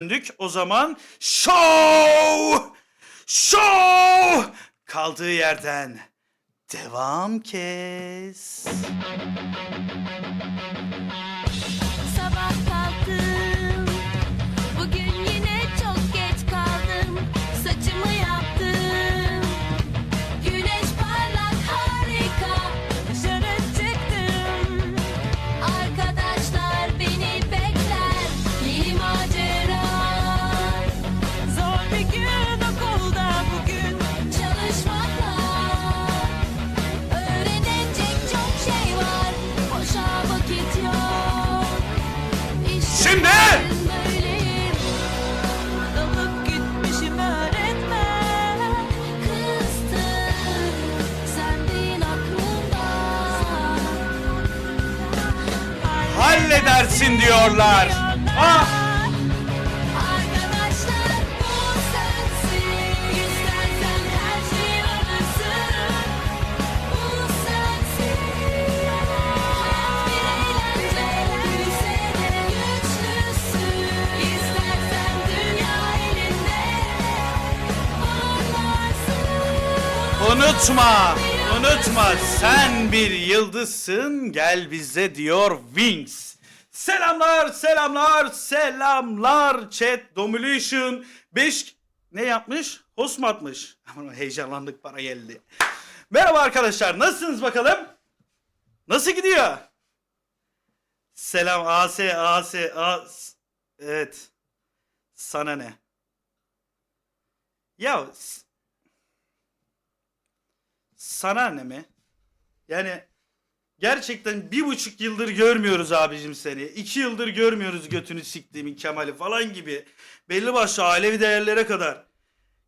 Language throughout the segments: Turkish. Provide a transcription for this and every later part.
döndük. O zaman show! Show! Kaldığı yerden devam kes. Sabah kalktım Halledersin diyorlar. Ah! Arkadaşlar bu sensin İstersen her şeyi alırsın Bu sensin Hayat bir eğlence Gülse de güçlüsün İstersen dünya elinde Parlarsın Unutma, unutma sen bir yıldızsın gel bize diyor Wings. Selamlar, selamlar, selamlar chat Domulation 5 ne yapmış? Host mu atmış? Heyecanlandık para geldi. Merhaba arkadaşlar nasılsınız bakalım? Nasıl gidiyor? Selam AS AS AS Evet. Sana ne? Ya sana ne mi? Yani gerçekten bir buçuk yıldır görmüyoruz abicim seni. İki yıldır görmüyoruz götünü siktiğimin Kemal'i falan gibi. Belli başlı ailevi değerlere kadar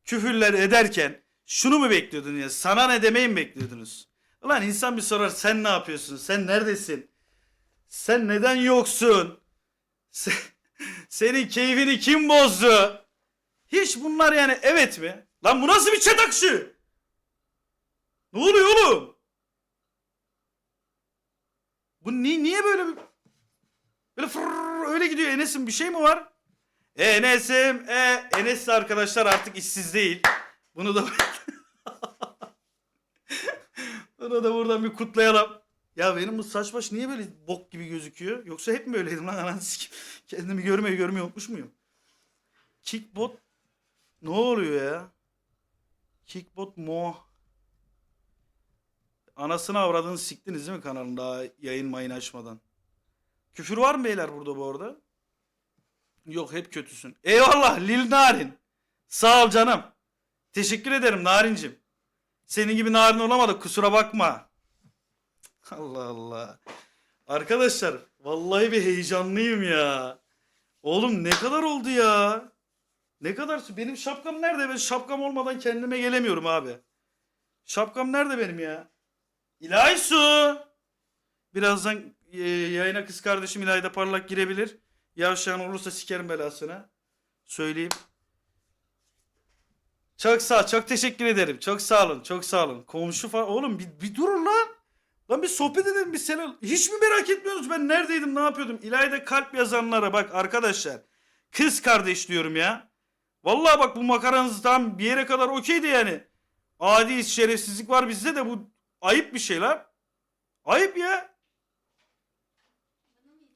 küfürler ederken şunu mu bekliyordun ya? Sana ne demeyi mi bekliyordunuz? Ulan insan bir sorar sen ne yapıyorsun? Sen neredesin? Sen neden yoksun? Sen- senin keyfini kim bozdu? Hiç bunlar yani evet mi? Lan bu nasıl bir chat akışı? Ne oluyor oğlum? Bu ni niye böyle bir böyle fırr öyle gidiyor Enes'in bir şey mi var? E, Enes'im e Enes arkadaşlar artık işsiz değil. Bunu da Bunu da buradan bir kutlayalım. Ya benim bu saç baş niye böyle bok gibi gözüküyor? Yoksa hep mi öyleydim lan sikeyim. Kendimi görmeyi görmeyi unutmuş muyum? Kickbot ne oluyor ya? Kickbot mo Anasını avradını siktiniz değil mi kanalın yayın mayın açmadan? Küfür var mı beyler burada bu arada? Yok hep kötüsün. Eyvallah Lil Narin. Sağ ol canım. Teşekkür ederim Narincim. Senin gibi narin olamadık kusura bakma. Allah Allah. Arkadaşlar vallahi bir heyecanlıyım ya. Oğlum ne kadar oldu ya? Ne kadar benim şapkam nerede? Ben şapkam olmadan kendime gelemiyorum abi. Şapkam nerede benim ya? İlahi su. Birazdan e, yayına kız kardeşim İlayda Parlak girebilir. Yavşağın olursa sikerim belasını. Söyleyeyim. Çok sağ çok teşekkür ederim. Çok sağ olun. Çok sağ olun. Komşu falan. Oğlum bir, bir durun lan. Lan bir sohbet edelim bir selam. Hiç mi merak etmiyorsunuz ben neredeydim ne yapıyordum? İlayda kalp yazanlara bak arkadaşlar. Kız kardeş diyorum ya. Vallahi bak bu makaranız tam bir yere kadar okeydi yani. Adi şerefsizlik var bizde de bu ayıp bir şey lan. Ayıp ya.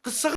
Kız sakın